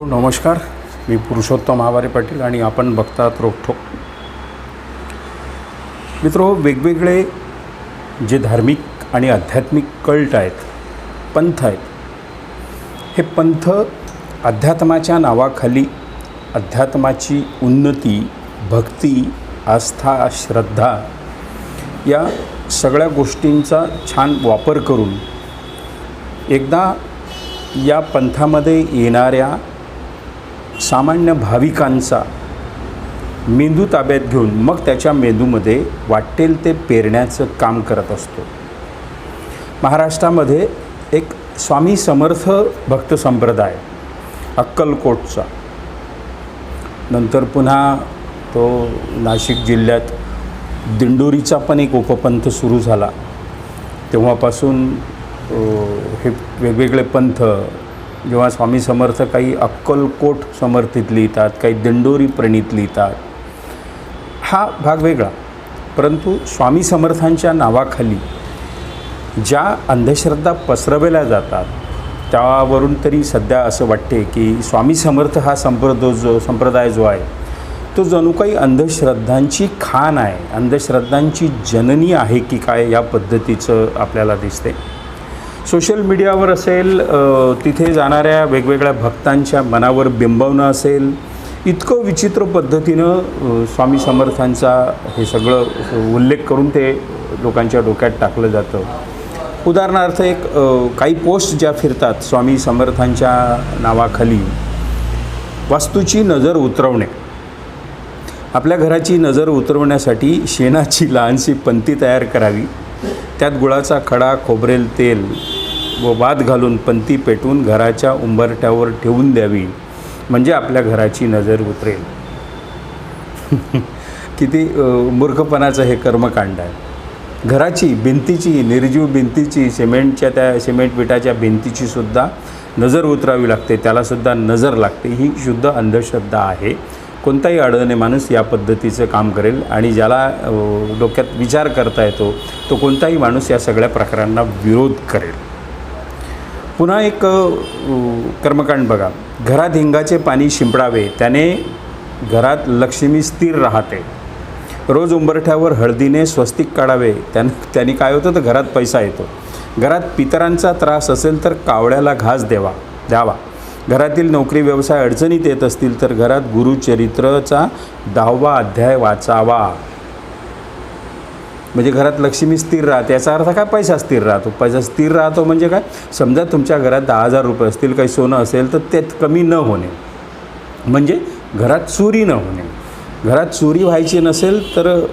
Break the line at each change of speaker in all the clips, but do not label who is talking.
नमस्कार मी पुरुषोत्तम आवारे पाटील आणि आपण बघतात रोखोक मित्र वेगवेगळे जे धार्मिक आणि आध्यात्मिक कल्ट आहेत पंथ आहेत हे पंथ अध्यात्माच्या नावाखाली अध्यात्माची उन्नती भक्ती आस्था श्रद्धा या सगळ्या गोष्टींचा छान वापर करून एकदा या पंथामध्ये येणाऱ्या सामान्य भाविकांचा मेंदू ताब्यात घेऊन मग त्याच्या मेंदूमध्ये वाटेल ते पेरण्याचं काम करत असतो. महाराष्ट्रामध्ये एक स्वामी समर्थ भक्त संप्रदाय अक्कलकोटचा. नंतर पुन्हा तो नाशिक जिल्ह्यात दिंडोरीचा पण एक उपपंथ सुरू झाला. तेव्हापासून हे वेगवेगळे पंथ जेव्हा स्वामी समर्थ काही अक्कलकोट समर्थित लिहितात काही दिंडोरी प्रणित लिहितात हा भाग वेगळा. परंतु स्वामी समर्थांच्या नावाखाली ज्या अंधश्रद्धा पसरवल्या जातात त्यावरून तरी सध्या असं वाटते की स्वामी समर्थ हा संप्रद जो संप्रदाय जो आहे तो जणू काही अंधश्रद्धांची खाण आहे. अंधश्रद्धांची जननी आहे की काय या पद्धतीचं आपल्याला दिसते. सोशल मीडियावर असेल तिथे जाणाऱ्या वेगवेगळ्या भक्तांच्या मनावर बिंबवणं असेल इतकं विचित्र पद्धतीनं स्वामी समर्थांचा हे सगळं उल्लेख करून ते लोकांच्या डोक्यात टाकलं जातं. उदाहरणार्थ एक काही पोस्ट ज्या फिरतात स्वामी समर्थांच्या नावाखाली वास्तूची नजर उतरवणे. आपल्या घराची नजर उतरवण्यासाठी शेणाची लहानशी पंती तयार करावी. त्यात गुळाचा खडा खोबरेल तेल व वाद घालून पंती पेटवून घराच्या उंबरठ्यावर ठेवून द्यावी म्हणजे आपल्या घराची नजर उतरेल. किती मूर्खपणाचं हे कर्मकांड आहे. घराची भिंतीची निर्जीव भिंतीची सिमेंटच्या त्या सिमेंट विटाच्या भिंतीची सुद्धा नजर उतरावी लागते त्यालासुद्धा नजर लागते. ही शुद्ध अंधश्रद्धा आहे. कोणताही अडचणे माणूस या पद्धतीचं काम करेल आणि ज्याला डोक्यात विचार करता येतो तो कोणताही माणूस या सगळ्या प्रकारांना विरोध करेल. पुन्हा एक कर्मकांड बघा. घरात हिंगाचे पाणी शिंपडावे त्याने घरात लक्ष्मी स्थिर राहते. रोज उंबरठ्यावर हळदीने स्वस्तिक काढावे त्यान त्यांनी काय होतं? तर घरात पैसा येतो. घरात पितरांचा त्रास असेल तर कावळ्याला घास द्यावा द्यावा. घरातील नोकरी व्यवसाय अडचणीत येत असतील तर घरात गुरुचरित्रचा दहावा अध्याय वाचावा. म्हणजे घरात लक्ष्मी स्थिर राहते याचा अर्थ काय? पैसा स्थिर राहतो. पैसा स्थिर राहतो म्हणजे काय? समजा तुमच्या घरात दहा हजार रुपये असतील काही सोनं असेल तर त्यात कमी न होणे. म्हणजे घरात चोरी न होणे. घरात चोरी व्हायची नसेल तर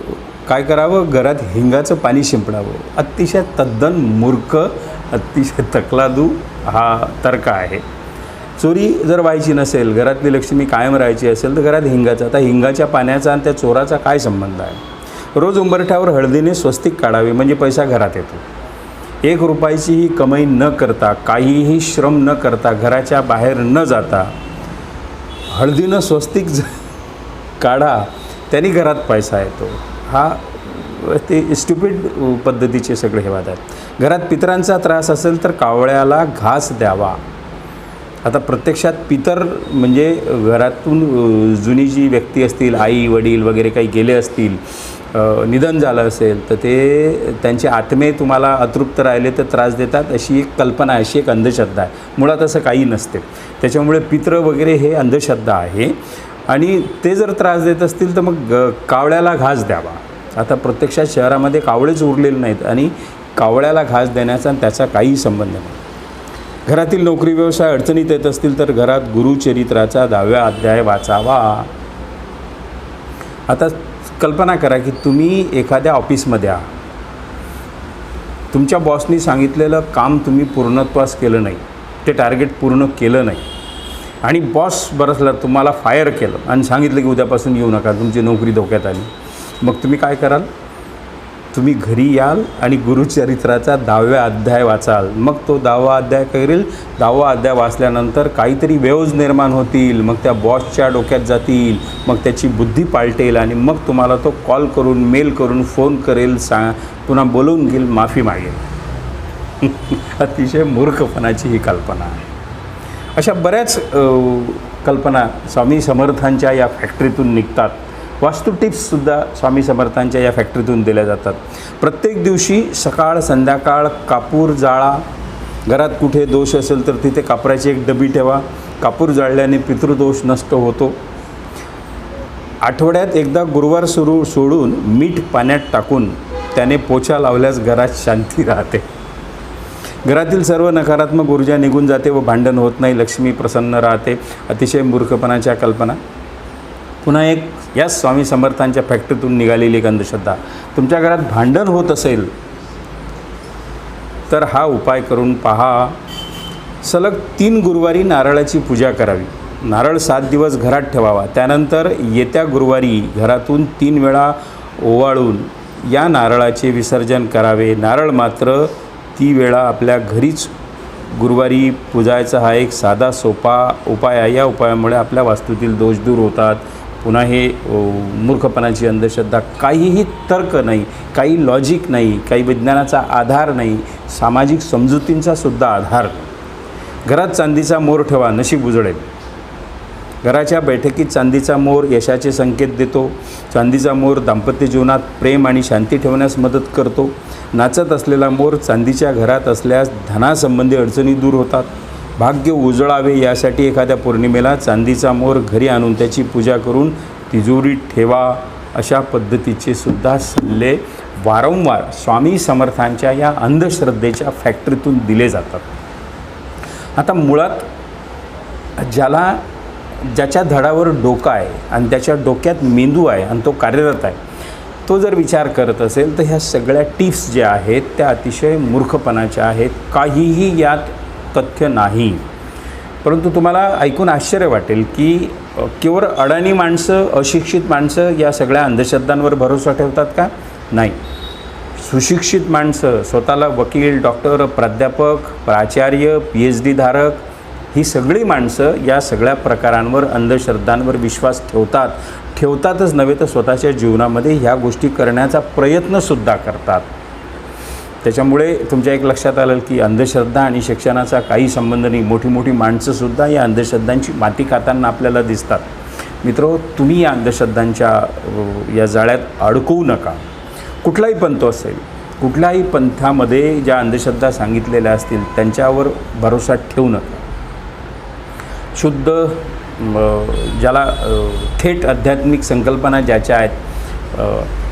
काय करावं? घरात हिंगाचं पाणी शिंपडावं. अतिशय तद्दन मूर्ख अतिशय तकलादू हा तर्क आहे. चोरी जर व्हायची नसेल घरातली लक्ष्मी कायम राहायची असेल तर घरात हिंगाचा. आता हिंगाच्या पाण्याचा आणि त्या चोराचा काय संबंध आहे? रोज उंबरठ्यावर हळदीने स्वस्तिक काढावे म्हणजे पैसा घरात येतो. एक रुपयाचीही कमाई न करता काहीही श्रम न करता घराच्या बाहेर न जाता हळदीनं स्वस्तिक ज काढा त्यांनी घरात पैसा येतो. हा ते स्टुपिड पद्धतीचे सगळे हे वाद आहेत. घरात पितरांचा त्रास असेल तर कावळ्याला घास द्यावा. आता प्रत्यक्षात पितर म्हणजे घरातून जुनी जी व्यक्ती असतील आई वडील वगैरे काही गेले असतील निधन झालं असेल तर ते त्यांचे आत्मे तुम्हाला अतृप्त राहिले तर त्रास देतात अशी एक कल्पना अशी एक अंधश्रद्धा आहे. मुळात असं काही नसते. त्याच्यामुळे पित्र वगैरे हे अंधश्रद्धा आहे. आणि ते जर त्रास देत असतील तर मग ग- कावळ्याला घास द्यावा. आता प्रत्यक्षात शहरामध्ये कावळेच उरलेले नाहीत आणि कावळ्याला घास देण्याचा आणि त्याचा काही संबंध नाही. घरातील नोकरी व्यवसाय अडचणीत येत असतील तर घरात गुरुचरित्राचा दहाव्या अध्याय वाचावा. आता कल्पना करा की तुम्ही एखाद्या ऑफिसमध्ये आहात. तुमच्या बॉसनी सांगितलेलं काम तुम्ही पूर्णत्वास केलं नाही. ते टार्गेट पूर्ण केलं नाही. आणि बॉस बरसला तुम्हाला फायर केलं आणि सांगितलं की उद्यापासून येऊ नका तुमची नोकरी धोक्यात आली. मग तुम्ही काय कराल? तुम्ही घरी याल आणि गुरुचरित्राचा दहाव्या अध्याय वाचाल. मग तो दहावा अध्याय करेल. दहावा अध्याय वाचल्यानंतर काहीतरी वेव्ज निर्माण होतील. मग त्या बॉसच्या डोक्यात जातील. मग त्याची बुद्धी पालटेल आणि मग तुम्हाला तो कॉल करून मेल करून फोन करेल सांग पुन्हा बोलवून घेईल माफी मागेल. अतिशय मूर्खपणाची ही कल्पना आहे. अशा बऱ्याच कल्पना स्वामी समर्थांच्या या फॅक्टरीतून निघतात. वास्तू टिप्ससुद्धा स्वामी समर्थांच्या या फॅक्टरीतून दिल्या जातात. प्रत्येक दिवशी सकाळ संध्याकाळ कापूर जाळा. घरात कुठे दोष असेल तर तिथे कापराची एक डबी ठेवा. कापूर जाळल्याने पितृदोष नष्ट होतो. आठवड्यात एकदा गुरुवार सुरू सोडून मीठ पाण्यात टाकून त्याने पोछा लावल्यास घरात शांती राहते. घरातील सर्व नकारात्मक ऊर्जा निघून जाते व भांडण होत नाही. लक्ष्मी प्रसन्न राहते. अतिशय मूर्खपणाच्या कल्पना. पुन्हा एक या स्वामी समर्थांच्या फॅक्टरीतून निघालेली एक अंधश्रद्धा. तुमच्या घरात भांडण होत असेल तर हा उपाय करून पहा. सलग तीन गुरुवारी नारळाची पूजा करावी. नारळ सात दिवस घरात ठेवावा. त्यानंतर येत्या गुरुवारी घरातून तीन वेळा ओवाळून या नारळाचे विसर्जन करावे. नारळ मात्र ती वेळा आपल्या घरीच गुरुवारी पूजायचा हा एक साधा सोपा उपाय आहे. या उपायामुळे आपल्या वास्तूतील दोष दूर होतात. पुन्हा हे मूर्खपणाची अंधश्रद्धा काहीही तर्क नाही काही लॉजिक नाही काही विज्ञानाचा आधार नाही सामाजिक समजुतींचा सुद्धा आधार. घरात चांदीचा मोर ठेवा नशीब उजळेल. घराच्या बैठकीत चांदीचा मोर यशाचे संकेत देतो. चांदीचा मोर दाम्पत्य जीवनात प्रेम आणि शांती ठेवण्यास मदत करतो. नाचत असलेला मोर चांदीच्या घरात असल्यास धनासंबंधी अडचणी दूर होतात. भाग्य उजळावे यासाठी एखाद्या पौर्णिमेला चांदीचा मोर घरी आणून त्याची पूजा करून तिजोरीत ठेवा अशा पद्धतीचे सुद्धा सल्ले वारंवार स्वामी समर्थांच्या या अंधश्रद्धेच्या फॅक्टरीतून दिले जातात. आता मुळात ज्याला ज्याच्या धडावर डोकं आहे आणि त्याच्या डोक्यात मेंदू आहे आणि तो कार्यरत आहे तो जर विचार करत असेल तर ह्या सगळ्या टिप्स ज्या आहेत त्या अतिशय मूर्खपणाच्या आहेत. काहीही यात तथ्य नाही. परंतु तुम्हाला ऐकून आश्चर्य वाटेल की केवळ अडाणी माणसं अशिक्षित माणसं या सगळ्या अंधश्रद्धांवर भरोसा ठेवतात का? नाही. सुशिक्षित माणसं स्वतःला वकील डॉक्टर प्राध्यापक प्राचार्य पी एच डी धारक ही सगळी माणसं या सगळ्या प्रकारांवर अंधश्रद्धांवर विश्वास ठेवतात. ठेवतातच नव्हे तर स्वतःच्या जीवनामध्ये ह्या गोष्टी करण्याचा प्रयत्नसुद्धा करतात. त्याच्यामुळे तुमच्या एक लक्षात आलं की अंधश्रद्धा आणि शिक्षणाचा काही संबंध नाही. मोठी मोठी माणसंसुद्धा या अंधश्रद्धांची माती खाताना आपल्याला दिसतात. मित्रो तुम्ही या अंधश्रद्धांच्या या जाळ्यात अडकवू नका. कुठलाही पंथ असेल कुठल्याही पंथामध्ये ज्या अंधश्रद्धा सांगितलेल्या असतील त्यांच्यावर भरोसा ठेवू नका. शुद्ध ज्याला थेट आध्यात्मिक संकल्पना ज्याच्या आहेत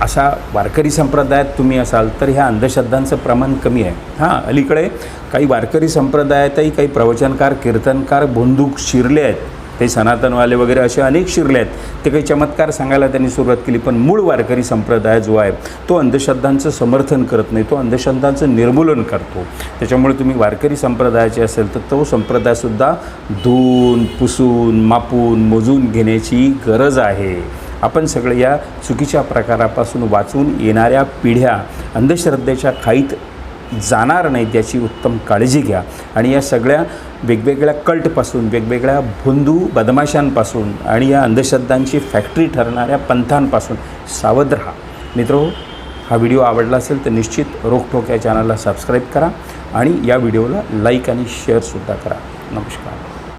अशा वारकरी संप्रदायात तुम्ही असाल तर ह्या अंधश्रद्धांचं प्रमाण कमी आहे. हां अलीकडे काही वारकरी संप्रदायातही काही प्रवचनकार कीर्तनकार बंदूक शिरले आहेत. ते सनातनवाले वगैरे असे अनेक शिरले आहेत. ते काही चमत्कार सांगायला त्यांनी सुरुवात केली पण मूळ वारकरी संप्रदाय जो आहे तो अंधश्रद्धांचं समर्थन करत नाही. तो अंधश्रद्धांचं निर्मूलन करतो. त्याच्यामुळे तुम्ही वारकरी संप्रदायाचे असेल तर तो संप्रदायसुद्धा धुवून पुसून मापून मोजून घेण्याची गरज आहे. आपण सगळे या चुकीच्या प्रकारापासून वाचून येणाऱ्या पिढ्या अंधश्रद्धेच्या खाईत जाणार नाहीत याची उत्तम काळजी घ्या. आणि या सगळ्या वेगवेगळ्या कल्टपासून वेगवेगळ्या भोंदू बदमाशांपासून आणि या अंधश्रद्धांची फॅक्टरी ठरणाऱ्या पंथांपासून सावध राहा. मित्रो हा व्हिडिओ आवडला असेल तर निश्चित रोखोक या चॅनलला सबस्क्राईब करा आणि या व्हिडिओला लाईक आणि शेअरसुद्धा करा. नमस्कार.